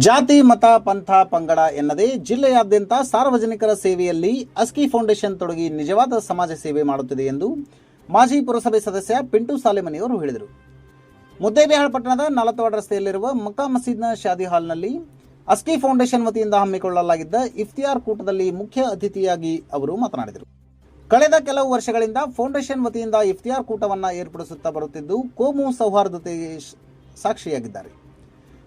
ಜಾತಿ, ಮತ, ಪಂಥ, ಪಂಗಡ ಎನ್ನದೇ ಜಿಲ್ಲೆಯಾದ್ಯಂತ ಸಾರ್ವಜನಿಕರ ಸೇವೆಯಲ್ಲಿ ಅಸ್ಕಿ ಫೌಂಡೇಶನ್ ತೊಡಗಿ ನಿಜವಾದ ಸಮಾಜ ಸೇವೆ ಮಾಡುತ್ತಿದೆ ಎಂದು ಮಾಜಿ ಪುರಸಭೆ ಸದಸ್ಯ ಪಿಂಟು ಸಾಲೆಮನಿಯವರು ಹೇಳಿದರು. ಮುದ್ದೇಬಿಹಾಳ ಪಟ್ಟಣದ ನಲತವಾಡ ರಸ್ತೆಯಲ್ಲಿರುವ ಮಕ್ಕಾ ಮಸೀದ್ನ ಶಾದಿ ಹಾಲ್ನಲ್ಲಿ ಅಸ್ಕಿ ಫೌಂಡೇಶನ್ ವತಿಯಿಂದ ಹಮ್ಮಿಕೊಳ್ಳಲಾಗಿದ್ದ ಇಫ್ತಿಯಾರ್ ಕೂಟದಲ್ಲಿ ಮುಖ್ಯ ಅತಿಥಿಯಾಗಿ ಅವರು ಮಾತನಾಡಿದರು. ಕಳೆದ ಕೆಲವು ವರ್ಷಗಳಿಂದ ಫೌಂಡೇಶನ್ ವತಿಯಿಂದ ಇಫ್ತಿಯಾರ್ ಕೂಟವನ್ನು ಏರ್ಪಡಿಸುತ್ತಾ ಬರುತ್ತಿದ್ದು ಕೋಮು ಸೌಹಾರ್ದತೆಗೆ ಸಾಕ್ಷಿಯಾಗಿದ್ದಾರೆ.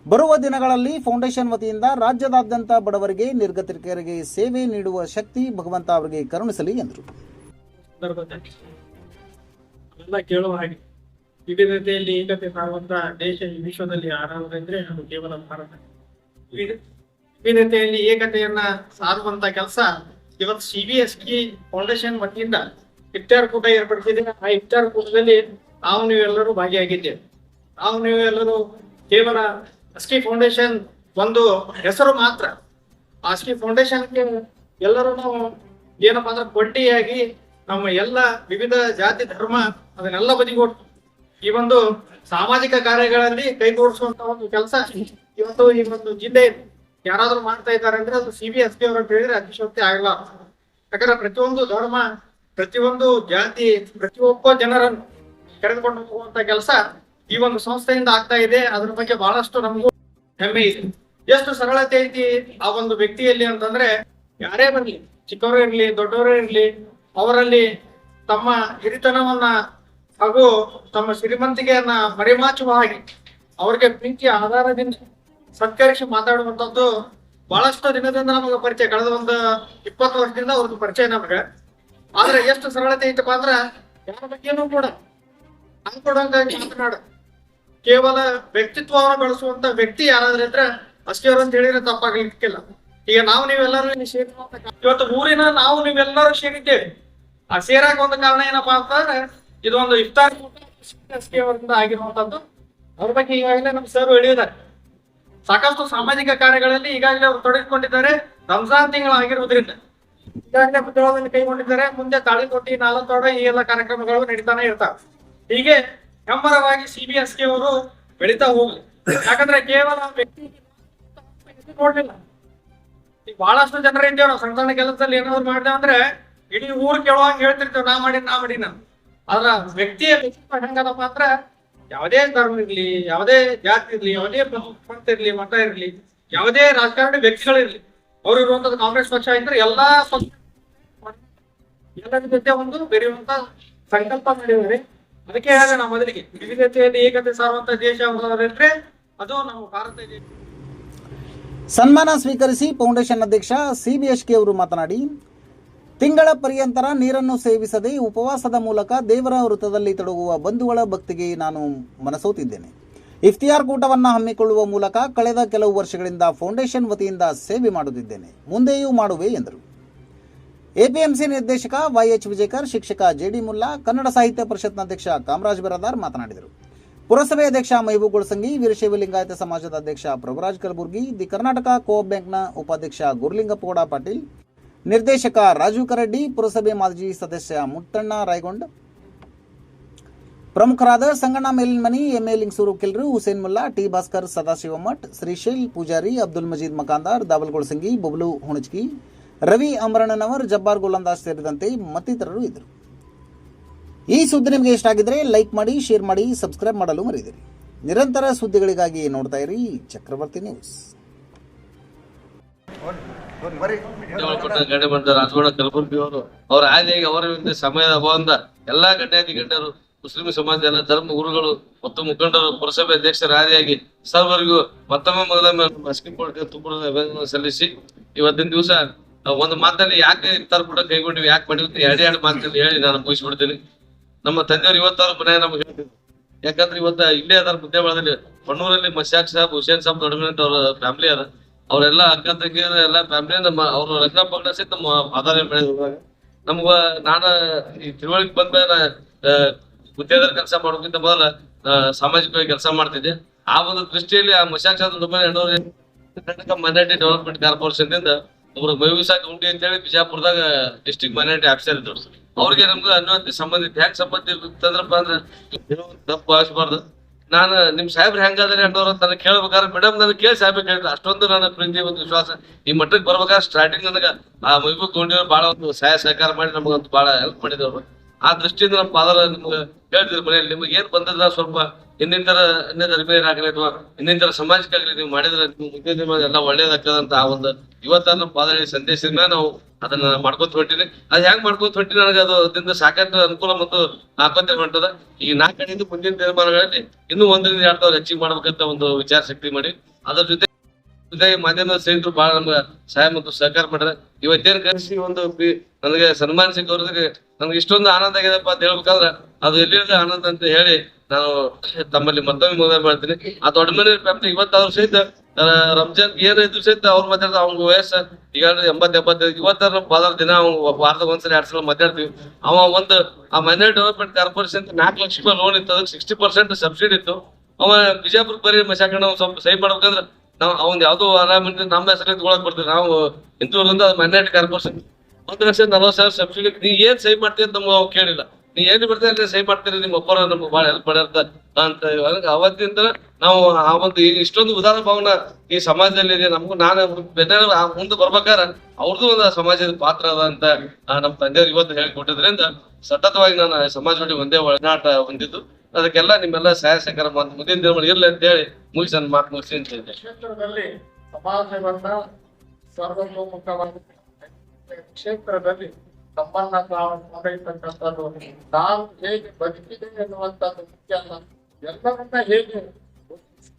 ಬರುವ ದಿನಗಳಲ್ಲಿ ಫೌಂಡೇಶನ್ ವತಿಯಿಂದ ರಾಜ್ಯದಾದ್ಯಂತ ಬಡವರಿಗೆ, ನಿರ್ಗತಿಕರಿಗೆ ಸೇವೆ ನೀಡುವ ಶಕ್ತಿ ಭಗವಂತ ಅವರಿಗೆ ಕರುಣಿಸಲಿ ಎಂದರು. ಕೇಳುವ ಹಾಗೆ. ವಿವಿಧತೆಯಲ್ಲಿ ಏಕತೆ ಸಾರುವಂತ ದೇಶ ಈ ವಿಶ್ವದಲ್ಲಿ ಯಾರಾದ್ರೆಂದ್ರೆ ಅದು ಕೇವಲ ಭಾರತ. ವಿವಿಧ- ವಿವಿಧತೆಯಲ್ಲಿ ಏಕತೆಯನ್ನ ಸಾರುವಂತ ಕೆಲಸ ಇವತ್ತು C B S T foundation ವತಿಯಿಂದ ಇಫ್ತಾರ್ ಕೂಟ ಏರ್ಪಡಿಸಿದೆ. ಆ ಇಫ್ತಾರ್ ಕೂಟದಲ್ಲಿ ನಾವು ನೀವೆಲ್ಲರೂ ಭಾಗಿಯಾಗಿದ್ದೇವೆ. ನಾವು ನೀವೆಲ್ಲರೂ ಕೇವಲ ಅಸ್ಕಿ ಫೌಂಡೇಶನ್ ಒಂದು ಹೆಸರು ಮಾತ್ರ. ಆಸ್ಕಿ ಫೌಂಡೇಶನ್ಗೆ ಎಲ್ಲರೂ ನಾವು ಏನಪ್ಪಾ ಅಂದ್ರೆ ಬಡ್ಡಿಯಾಗಿ ನಮ್ಮ ಎಲ್ಲ ವಿವಿಧ ಜಾತಿ ಧರ್ಮ ಅದನ್ನೆಲ್ಲ ಬದಿಗೊಟ್ಟು ಈ ಒಂದು ಸಾಮಾಜಿಕ ಕಾರ್ಯಗಳಲ್ಲಿ ಕೈಗೂಡಿಸುವಂತ ಒಂದು ಕೆಲಸ ಇವತ್ತು ಈ ಒಂದು ಜಿಲ್ಲೆ ಯಾರಾದ್ರೂ ಮಾಡ್ತಾ ಇದ್ದಾರೆ ಅಂದ್ರೆ ಅದು ಸಿ ಬಿ ಎಸ್ ಪಿ ಅವರು ಅಂತ ಹೇಳಿದ್ರೆ ಅತಿಶಕ್ತಿ ಆಗಲ್ಲ. ಯಾಕಂದ್ರೆ ಪ್ರತಿಯೊಂದು ಧರ್ಮ, ಪ್ರತಿಯೊಂದು ಜಾತಿ, ಪ್ರತಿಯೊಬ್ಬ ಜನರನ್ನು ಕರೆದುಕೊಂಡು ಹೋಗುವಂತ ಕೆಲಸ ಈ ಒಂದು ಸಂಸ್ಥೆಯಿಂದ ಆಗ್ತಾ ಇದೆ. ಅದ್ರ ಬಗ್ಗೆ ಬಹಳಷ್ಟು ನಮಗೂ ಹೆಮ್ಮೆ ಇದೆ. ಎಷ್ಟು ಸರಳತೆ ಐತಿ ಆ ಒಂದು ವ್ಯಕ್ತಿಯಲ್ಲಿ ಅಂತಂದ್ರೆ, ಯಾರೇ ಬರ್ಲಿ, ಚಿಕ್ಕವರು ಇರ್ಲಿ, ದೊಡ್ಡವರು ಇರ್ಲಿ, ಅವರಲ್ಲಿ ತಮ್ಮ ಹಿರಿತನವನ್ನ ಹಾಗೂ ತಮ್ಮ ಶ್ರೀಮಂತಿಕೆಯನ್ನ ಮರೆಮಾಚುವ ಹಾಗೆ ಅವ್ರಿಗೆ ಪ್ರೀತಿಯ ಆಧಾರದಿಂದ ಸತ್ಕರಿಸಿ ಮಾತಾಡುವಂತದ್ದು ಬಹಳಷ್ಟು ದಿನದಿಂದ ನಮಗೆ ಪರಿಚಯ. ಕಳೆದ ಒಂದು ಇಪ್ಪತ್ತು ವರ್ಷದಿಂದ ಅವ್ರದ್ದು ಪರಿಚಯ ನಮಗೆ. ಆದ್ರೆ ಎಷ್ಟು ಸರಳತೆ ಐತಪ್ಪ ಅಂದ್ರ, ಯಾರ ಬಗ್ಗೆನೂ ಕೂಡ. ಅನ್ಕೊಡಂಗಾಗಿ ಮಾತನಾಡ ಕೇವಲ ವ್ಯಕ್ತಿತ್ವವನ್ನು ಬೆಳೆಸುವಂತ ವ್ಯಕ್ತಿ ಯಾರಾದ್ರೂ ಇದ್ರೆ ಅಷ್ಟೇ ಅವ್ರು ಅಂತ ಹೇಳಿದ್ರೆ ತಪ್ಪಾಗ್ಲಿಕ್ಕಿಲ್ಲ. ಈಗ ನಾವು ನೀವೆಲ್ಲರೂ ಇವತ್ತು ಊರಿನ ನಾವು ನೀವೆಲ್ಲರೂ ಸೇರಿದ್ದೇವೆ. ಆ ಸೇರಾಕ ಒಂದು ಕಾರಣ ಏನಪ್ಪಾ ಅಂತಂದ್ರೆ ಇದೊಂದು ಇಫ್ತಾರ್ ಅಷ್ಟೇ ಅವರಿಂದ ಆಗಿರುವಂತದ್ದು. ಅವ್ರ ಬಗ್ಗೆ ಈಗಾಗಲೇ ನಮ್ಮ ಸರ್ ಹೇಳಿದ್ದಾರೆ. ಸಾಕಷ್ಟು ಸಾಮಾಜಿಕ ಕಾರ್ಯಗಳಲ್ಲಿ ಈಗಾಗಲೇ ಅವರು ತೊಡಗಿಕೊಂಡಿದ್ದಾರೆ. ರಂಜಾನ್ ತಿಂಗಳಾಗಿರುವುದರಿಂದ ಈಗಾಗಲೇ ಪುತ್ರದಲ್ಲಿ ಕೈಗೊಂಡಿದ್ದಾರೆ. ಮುಂದೆ ತಾಳಿಕೊಟ್ಟಿ ನಾಲ್ಕು ಈ ಎಲ್ಲ ಕಾರ್ಯಕ್ರಮಗಳು ನಡೀತಾನೆ ಇರ್ತಾವೆ. ಹೀಗೆ ಹೆಮ್ಮರವಾಗಿ ಸಿ ಬಿ ಎಸ್ ಕೆ ಅವರು ಬೆಳೀತಾ ಹೋಗ್ಲಿ ಯಾಕಂದ್ರೆ ಕೇವಲ ವ್ಯಕ್ತಿ ನೋಡ್ಲಿಲ್ಲ. ಈಗ ಬಹಳಷ್ಟು ಜನರ ಇದ್ದೇವೆ ನಾವು ಸಣ್ಣ ಸಣ್ಣ ಕೆಲಸದಲ್ಲಿ ಏನಾದ್ರು ಮಾಡಿದೆ ಅಂದ್ರೆ ಇಡೀ ಊರ್ ಕೇಳುವಂಗ ಹೇಳ್ತಿರ್ತೇವೆ, ನಾ ಮಾಡಿ ನಾ ಮಾಡಿ ನಾನು ಆದ್ರ ವ್ಯಕ್ತಿಯ ವ್ಯಕ್ತಿತ್ವ ಹೆಂಗದಪ್ಪ ಅಂದ್ರ ಯಾವುದೇ ಧರ್ಮ ಇರ್ಲಿ, ಯಾವುದೇ ಜಾತಿ ಇರ್ಲಿ, ಯಾವುದೇ ಪಂಥ ಇರ್ಲಿ ಮಠ ಇರ್ಲಿ, ಯಾವುದೇ ರಾಜಕಾರಣಿ ವ್ಯಕ್ತಿಗಳಿರ್ಲಿ ಅವ್ರು ಇರುವಂತದ್ದು ಕಾಂಗ್ರೆಸ್ ಪಕ್ಷ ಇದ್ರೆ ಎಲ್ಲಾ ಎಲ್ಲರ ಜೊತೆ ಒಂದು ಬೆರೆಯುವಂತ ಸಂಕಲ್ಪ ಮಾಡಿದ್ದಾರೆ. ಅದಕ್ಕೆ ಹೇಳಿದೆ ನಾವು ಮೊದಲಿಗೆ ವಿವಿಧತೆಯಲ್ಲಿ ಏಕತೆ ಸಾರುವಂತ ದೇಶ ಹೋದ್ರೆ ಅದು ನಮ್ಮ ಭಾರತ ಸನ್ಮಾನ ಸ್ವೀಕರಿಸಿ ಫೌಂಡೇಶನ್ ಅಧ್ಯಕ್ಷ ಸಿಬಿಎಸ್ಕೆ ಅವರು ಮಾತನಾಡಿ, ತಿಂಗಳ ಪರ್ಯಂತರ ನೀರನ್ನು ಸೇವಿಸದೆ ಉಪವಾಸದ ಮೂಲಕ ದೇವರ ವೃತ್ತದಲ್ಲಿ ತೊಡಗುವ ಬಂಧುಗಳ ಭಕ್ತಿಗೆ ನಾನು ಮನಸೋತಿದ್ದೇನೆ. ಇಫ್ತಿಯಾರ್ ಕೂಟವನ್ನು ಹಮ್ಮಿಕೊಳ್ಳುವ ಮೂಲಕ ಕಳೆದ ಕೆಲವು ವರ್ಷಗಳಿಂದ ಫೌಂಡೇಶನ್ ವತಿಯಿಂದ ಸೇವೆ ಮಾಡುತ್ತಿದ್ದೇನೆ. ಮುಂದೆಯೂ ಮಾಡುವೆ ಎಂದರು. ಎಪಿಎಂಸಿ ನಿರ್ದೇಶಕ ವೈಎಚ್ ವಿಜಯಕರ್, ಶಿಕ್ಷಕ ಜೆಡಿ ಮುಲ್ಲಾ, ಕನ್ನಡ ಸಾಹಿತ್ಯ ಪರಿಷತ್ನ ಅಧ್ಯಕ್ಷ ಕಾಮರಾಜ್ ಬಿರಾದಾರ್ ಮಾತನಾಡಿದರು. ಪುರಸಭೆ ಅಧ್ಯಕ್ಷ ಮೈಬೂ ಗುಳಸಂಗಿ ವೀರಶೈವ ಲಿಂಗಾಯತ ಸಮಾಜದ ಅಧ್ಯಕ್ಷ ಪ್ರಭುರಾಜ್ ಕಲಬುರ್ಗಿ, ದಿ ಕರ್ನಾಟಕ ಕೋಆಪ್ ಬ್ಯಾಂಕ್ನ ಉಪಾಧ್ಯಕ್ಷ ಗುರುಲಿಂಗಪ್ಪಗೌಡ ಪಾಟೀಲ್, ನಿರ್ದೇಶಕ ರಾಜು ಕರಡ್ಡಿ, ಪುರಸಭೆ ಮಾಜಿ ಸದಸ್ಯ ಮುತ್ತಣ್ಣ ರಾಯಗೊಂಡ್. ಪ್ರಮುಖರಾದ ಸಂಗಣ್ಣ ಮೇಲಿನ್ಮನಿ ಎಂಎ ಲಿಂಗಸೂರು ಕಿಲ್ರು, ಹುಸೇನ್ ಮುಲ್ಲಾ, ಟಿ ಭಾಸ್ಕರ್ ಸದಾಶಿವಮಠ್ ಶ್ರೀಶೈಲ್ ಪೂಜಾರಿ, ಅಬ್ದುಲ್ ಮಜೀದ್ ಮಕಾಂದಾರ್ ದಾವಲ್ ಗುಳಸಂಗಿ ಬಬ್ಲು ಹುಣಜ್ಗಿ. ರವಿ ಅಮರಣ್ಣನವರ್, ಜಬ್ಬಾರ್ ಗೋಲಂದಾಸ್ ಸೇರಿದಂತೆ ಮತ್ತಿತರರು ಇದ್ದರು. ಈ ಸುದ್ದಿ ನಿಮಗೆ ಇಷ್ಟ ಆಗಿದ್ರೆ ಲೈಕ್ ಮಾಡಿ, ಶೇರ್ ಮಾಡಿ, ಸಬ್ಸ್ಕ್ರೈಬ್ ಮಾಡಲು ಮರೆಯದಿರಿ. ನಿರಂತರ ಸುದ್ದಿಗಳಿಗಾಗಿ ನೋಡ್ತಾ ಇರಿ ಚಕ್ರವರ್ತಿ ನ್ಯೂಸ್. ಅವರು, ಅವ್ರ ಅವರ ಸಮಯದ ಅಭಾವದಿಂದ ಎಲ್ಲಾ ಗಣ್ಯಾಧಿ ಗಣ್ಯರು ಮುಸ್ಲಿಂ ಸಮಾಜದ ಧರ್ಮ ಗುರುಗಳು, ಮತ್ತು ಮುಖಂಡರು, ಪುರಸಭೆ ಅಧ್ಯಕ್ಷರ ಆದಿಯಾಗಿ ಸರ್ವರಿಗೂ ಮತ್ತೊಮ್ಮೆ ಮೊದಲೊಮ್ಮೆ ತುಂಬ ಸಲ್ಲಿಸಿ, ಇವತ್ತಿನ ದಿವಸ ಒಂದು ಮಾತಲ್ಲಿ ಯಾಕೆ ಇರ್ತಾರ ಕೂಡ ಕೈಗೊಂಡಿವಿ, ಯಾಕೆ ಮಾಡಿವಿ ಎರಡು ಎರಡೇ ಮಾತಲ್ಲಿ ಹೇಳಿ ನಾನು ಮುಗಿಸ್ಬಿಡ್ತೀನಿ. ನಮ್ಮ ತಂದೆಯವರು ಇವತ್ತಾರು ಮನೆ ನಮ್ಗೆ ಯಾಕಂದ್ರೆ ಇವತ್ತ ಇಲ್ಲೇ ಅದಾರ ಮುದ್ದೇಬಾಳದಲ್ಲಿ ಬಣ್ಣೂರಲ್ಲಿ ಮಶಾಕ್ ಸಾಬ್, ಹುಸೇನ್ ಸಾಬ್ ದೊಡ್ಡ ಅವ್ರ ಫ್ಯಾಮಿಲಿ ಅದ. ಅವರೆಲ್ಲ ಅಕ್ಕ ತಂಗಿ ಎಲ್ಲ ಫ್ಯಾಮಿಲಿ ನಮ್ಮ ಅವ್ರ ರಕ್ತ ಪಗಡ ಸಹಿತ ನಮ್ಮ ಆಧಾರ ನಮ್ಗ ನಾನ ಈ ತಿಳುವಳಿಕೆ ಬಂದ ಗುತ್ತೇದಾರ ಕೆಲಸ ಮಾಡೋಕ್ಕಿಂತ ಮೊದಲ ಸಾಮಾಜಿಕವಾಗಿ ಕೆಲಸ ಮಾಡ್ತಿದ್ದೆ. ಆ ಒಂದು ದೃಷ್ಟಿಯಲ್ಲಿ ಆ ಮಶಾಕ್ ಸಾಬ್ ದೊಡ್ಡ ಮೈನಾರಿಟಿ ಡೆವಲಪ್ಮೆಂಟ್ ಕಾರ್ಪೊರೇಷನ್ ದಿಂದ ಒಬ್ರು ಮೈವಿಸಾ ಉಂಡಿ ಅಂತ ಹೇಳಿ ಬಿಜಾಪುರದಾಗ ಡಿಸ್ಟ್ರಿಕ್ಟ್ ಮೈನಾರಿಟಿ ಆಫೀಸರ್ ಇದ್ರು. ಅವ್ರಿಗೆ ನಮ್ಗೆ ಅನ್ನೋಂತ ಸಂಬಂಧ ಇತ್ತು ಹೆಂಗ್ ಸಂಬಂಧ ಇರ್ತಂದ್ರಪ್ಪ ಅಂದ್ರೆ ತಪ್ಪು ಭಾವಿಸ್ಬಾರ್ದು ನಾನು ನಿಮ್ ಸಾಹೇಬ್ರ ಹೆಂಗಾದ್ರೆ ಅನ್ನೋರು ಅಂತ ನನಗೆ ಕೇಳ್ಬೇಕಾದ್ರೆ ಮೇಡಮ್ ನನಗೆ ಕೇಳಿ ಸಾಹೇಬ್ ಕೇಳಿದ್ರು ಅಷ್ಟೊಂದು ನನ್ನ ಪ್ರೀತಿ ಒಂದು ವಿಶ್ವಾಸ. ಈ ಮಟ್ಟಕ್ಕೆ ಬರ್ಬೇಕಾದ್ರೆ ಸ್ಟಾರ್ಟಿಂಗ್ ನನಗೆ ಆ ಮೈಬೂಕ್ ಗೌಂಡಿಯವ್ರು ಬಹಳ ಒಂದು ಸಹಾಯ ಸಹಕಾರ ಮಾಡಿ ನಮಗಂತೂ ಬಹಳ ಹೆಲ್ಪ್ ಮಾಡಿದವ್ರು. ಆ ದೃಷ್ಟಿಯಿಂದ ನಮ್ಮ ಫಾದರ್ ನಿಮ್ಗೆ ಹೇಳ್ತಿದ್ರು ಮನೆಯಲ್ಲಿ, ನಿಮ್ಗೆ ಏನ್ ಬಂದದ ಸ್ವಲ್ಪ ಇನ್ನಿತರ ಇನ್ನಿತರ ಆಗಲಿ ಅಥವಾ ಇನ್ನಿತರ ಸಮಾಜಕ್ಕಾಗಲಿ ನೀವು ಮಾಡಿದ್ರೆ ನೀವು ಮುಂದೆ ನಿಮಗೆ ಎಲ್ಲ ಒಳ್ಳೇದಾಗ್ತದಂತ ಅಂತ ಆ ಒಂದು ಇವತ್ತ ನಮ್ಮ ಫಾದರ್ ಸಂದೇಶದಿಂದ ನಾವು ಅದನ್ನ ಮಾಡ್ಕೊತ ಹೊಂಟಿನಿ. ಅದ್ ಹೆಂಗ್ ಮಾಡ್ಕೊತ ಹೊಂಟಿನಿ ನನಗೆ ಅದು ಅದರಿಂದ ಸಾಕಷ್ಟು ಅನುಕೂಲ ಮತ್ತು ಆತ್ಮಹತ್ಯೆ ಮಾಡ್ತದ ಈ ನಾಲ್ಕು ಮುಂದಿನ ತೀರ್ಮಾನಗಳಲ್ಲಿ ಇನ್ನೂ ಒಂದರಿಂದ ಎರಡು ಸಾವಿರ ಹೆಚ್ಚಿಗೆ ಮಾಡ್ಬೇಕಂತ ಒಂದು ವಿಚಾರ ಶಕ್ತಿ ಮಾಡಿ. ಅದ್ರ ಜೊತೆ ಜೊತೆ ಮಾಧ್ಯಮದ ಸ್ನೇಹಿತರು ಬಹಳ ನಮ್ಗೆ ಸಹಾಯ ಮತ್ತು ಸಹಕಾರ ಮಾಡಿದ್ರೆ ಇವತ್ತೇನು ಕರೆಸಿ ಒಂದು ನನಗೆ ಸನ್ಮಾನ ಗೌರವಕ್ಕೆ ನಮ್ಗೆ ಇಷ್ಟೊಂದು ಆನಂದ ಆಗಿದೆಪ್ಪ ಅಂತ ಹೇಳ್ಬೇಕಂದ್ರೆ ಅದು ಎಲ್ಲಿರದ ಆನಂದ ಅಂತ ಹೇಳಿ ನಾನು ತಮ್ಮಲ್ಲಿ ಮತ್ತೊಮ್ಮೆ ಮದುವೆ ಮಾಡ್ತೀನಿ. ಆ ದೊಡ್ಡ ಮನೆ ಫ್ಯಾಮಿಲಿ ಇವತ್ತಾದ್ರೂ ಸಹಿತ ರಂಜಾನ್ ರಂಜಾನ್ ಇದ್ರು ಸಹಿತ ಅವ್ರು ಮಾತಾಡ್ತಾರೆ ಅವ್ನ ವಯಸ್ಸು ಈಗ ಎಂಬತ್ ಎಪ್ಪತ್ತೈದು ಇವತ್ತಾರ ಫಾದರ್ ದಿನ ಅವ್ನು ವಾರದಾಗ ಒಂದ್ಸಲ, ಎರಡ್ ಸಲ ಮಾತಾಡ್ತೀವಿ. ಅವ ಒಂದು ಆ ಮೈನರ್ ಡೆವಲಪ್ಮೆಂಟ್ ಕಾರ್ಪೊರೇಷನ್ ನಾಲ್ಕು ಲಕ್ಷ ರೂಪಾಯಿ ಲೋನ್ ಇತ್ತು, ಅದಕ್ಕೆ ಸಿಕ್ಸ್ಟಿ ಪರ್ಸೆಂಟ್ ಸಬ್ಸಿಡಿ ಇತ್ತು. ಅವ ಬಿಜಾಪುರ ಬರೀ ಮಶಾಕಣ್ಣ ಸ್ವಲ್ಪ ಸಹಿ ಮಾಡ್ಬೇಕಂದ್ರೆ ನಾವು ಅವ್ನ್ ಯಾವ್ದೋ ಆರಾಮಿಂದ ನಮ್ಮ ಹೆಸರು ತಗೊಳಕ್ ಬರ್ತೀವಿ. ನಾವು ಇಂಥವ್ರಿಂದ ಮೈನಾರಿಟಿ ಕಾರ್ಪೊರೇಷನ್ ಒಂದು ಲಕ್ಷ ನಲವತ್ತು ಸಾವಿರ ಸಬ್ಸಿಡಿ. ನೀ ಏನ್ ಸಹಿ ಮಾಡ್ತೀನಿ ಅಂತ ನಮ್ಗೆ ಅವ್ ಕೇಳಿಲ್ಲ. ನೀ ಏನ್ ಬರ್ತೀನಿ ಅಲ್ಲಿ ಸಹಿ ಮಾಡ್ತೀರಿ ನಿಮ್ಮ ಒಬ್ಬರ ನಮ್ಗೆ ಭಾಳ ಹೆಲ್ಪ್ ಮಾಡ್ಯಾರ ಅಂತ ಅವತ್ತಿಂದ ನಾವು ಆ ಒಂದು ಇಷ್ಟೊಂದು ಉದಾರ ಭಾವನ ಈ ಸಮಾಜದಲ್ಲಿ ಇದೆ. ನಮಗೂ ನಾನು ಮುಂದೆ ಬರ್ಬೇಕಾರ ಅವ್ರದ್ದು ಒಂದು ಸಮಾಜದ ಪಾತ್ರ ಅದ ಅಂತ ನಮ್ಮ ತಂದೆಯವ್ರು ಇವತ್ತು ಹೇಳಿಕೊಟ್ಟಿದ್ರಿಂದ ಸತತವಾಗಿ ನಾನು ಸಮಾಜ ಜೋಡಿ ಒಂದೇ ಒಳನಾಟ ಹೊಂದಿದ್ದು. ಅದಕ್ಕೆಲ್ಲ ನಿಮ್ಮೆಲ್ಲ ಸಹಾಯ ಸಹಕಾರ ಮಾಡಿ ಮುಂದಿನ ದಿನಗಳು ಇರಲಿ ಅಂತ ಹೇಳಿ ಮುಗಿಸಿ ನನ್ನ ಮಾತು ಮುಗಿಸಿ ಅಂತ ಹೇಳಿದೆ ಕ್ಷೇತ್ರದಲ್ಲಿ ಸಮಾಜವನ್ನ ಸರ್ವತೋಮುಖವಾಗಿ ಕ್ಷೇತ್ರದಲ್ಲಿ ನಮ್ಮನ್ನ ನಾವು ಕೊಂಡೊಯ್ತಕ್ಕಂಥದ್ದು ನಾವು ಹೇಗೆ ಬದುಕಿದೆ ಎನ್ನುವಂಥದ್ದು ಮುಖ್ಯ ಅಲ್ಲ. ಎಲ್ಲರನ್ನ ಹೇಗೆ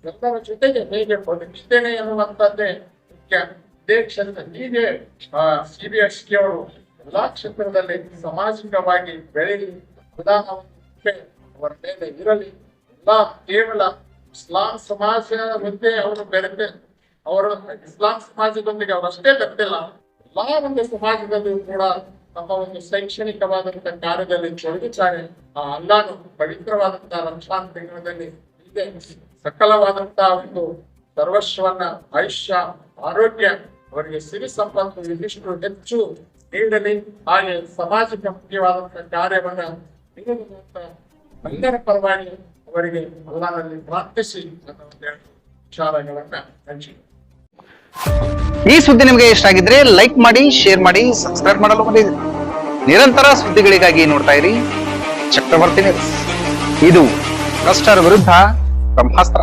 ಎಲ್ಲರ ಜೊತೆಗೆ ಹೇಗೆ ಬದುಕಿದ್ದೇನೆ ಎನ್ನುವಂಥದ್ದೇ ಮುಖ್ಯ. ಇದೇ ಕ್ಷೇತ್ರ, ಹೀಗೆ ಸಿ ಬಿ ಎಸ್ ಕೆ ಅವರು ಎಲ್ಲಾ ಕ್ಷೇತ್ರದಲ್ಲಿ ಸಾಮಾಜಿಕವಾಗಿ ಬೆಳೆಯಲಿ. ವಿಧಾನವನ್ನು ಮೇಲೆ ಇರಲಿ ಎಲ್ಲ ಕೇವಲ ಇಸ್ಲಾಂ ಸಮಾಜ ಮುಂದೆ ಅವರು ಬೆರೆತೆ ಅವರು ಇಸ್ಲಾಂ ಸಮಾಜದೊಂದಿಗೆ ಅವರಷ್ಟೇ ಬೆರೆತಿಲ್ಲ ಎಲ್ಲಾ ಒಂದು ಸಮಾಜದಲ್ಲೂ ಕೂಡ ತಮ್ಮ ಒಂದು ಶೈಕ್ಷಣಿಕವಾದಂತಹ ಕಾರ್ಯದಲ್ಲಿ ತೊಡಗುತ್ತಾರೆ ಆ ಅಲ್ಲಾನು ಪವಿತ್ರವಾದಂತಹ ರಂಜಾನ್ ತಿಂಗಳಲ್ಲಿ ಇದೆ ಸಕಲವಾದಂತಹ ಒಂದು ಸರ್ವಸ್ವನ್ನ ಆಯುಷ್ಯ, ಆರೋಗ್ಯ ಅವರಿಗೆ ಸಿರಿ ಸಂಪತ್ತು ಇದಿಷ್ಟು ಹೆಚ್ಚು ನೀಡಲಿ. ಹಾಗೆ ಸಮಾಜಕ್ಕೆ ಮುಖ್ಯವಾದಂತಹ ಕಾರ್ಯವನ್ನ ನೀಡುವಂತ ಎಲ್ಲರ ಪರವಾಗಿ ಅವರಿಗೆ ಅಲ್ಲಾನಲ್ಲಿ ಪ್ರಾರ್ಥಿಸಿ ವಿಚಾರಗಳನ್ನ ಹಂಚಿದೆ ಈ ಸುದ್ದಿ ನಿಮಗೆ ಇಷ್ಟ ಆಗಿದ್ರೆ ಲೈಕ್ ಮಾಡಿ ಶೇರ್ ಮಾಡಿ ಸಬ್ಸ್ಕ್ರೈಬ್ ಮಾಡಲು ಮರೆಯದಿರಿ ನಿರಂತರ ಸುದ್ದಿಗಳಿಗಾಗಿ ನೋಡ್ತಾ ಇರಿ. ಚಕ್ರವರ್ತಿ ಇದು ಭ್ರಷ್ಟರ ವಿರುದ್ಧ ಬ್ರಹ್ಮಾಸ್ತ್ರ.